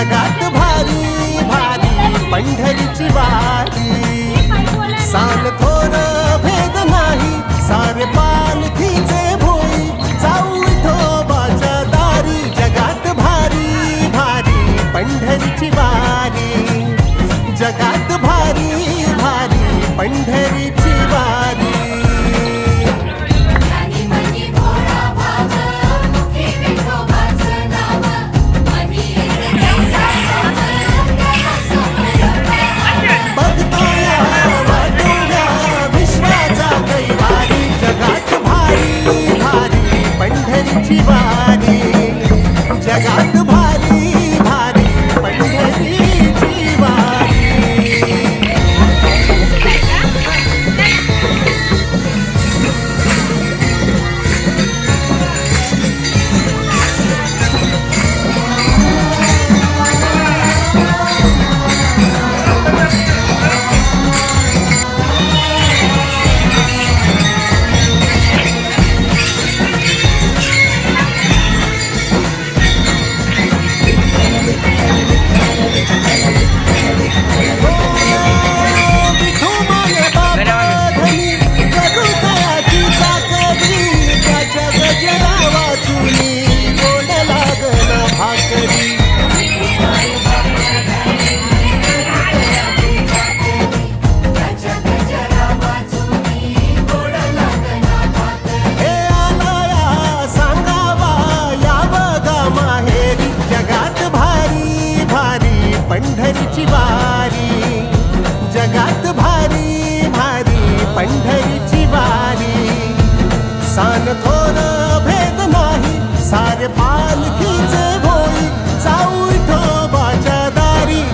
जगात भारी भारी पंढरीची वारी. साल थोर भेद नाही सारे पालखीचे भोई. जाऊ ठोबाच्या दारी जगात भारी भारी पंढरीची वारी. जगात भारी भारी पंढरी जगात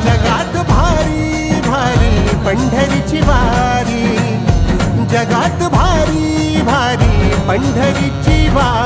जगात भारी भारी पंढरीची वारी. जगात भारी भारी पंढरीची वारी.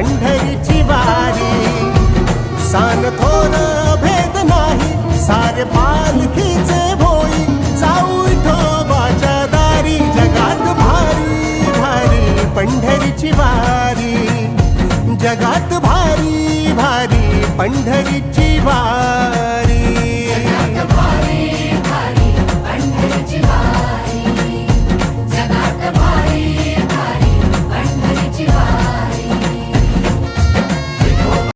पंढरीची वारी. सान थोर भेद नाही सारे पालखीचे भोई. जाऊ ठोबाच्या दारी जगात भारी भारी पंढरीची वारी. जगात भारी भारी पंढरीची वारी.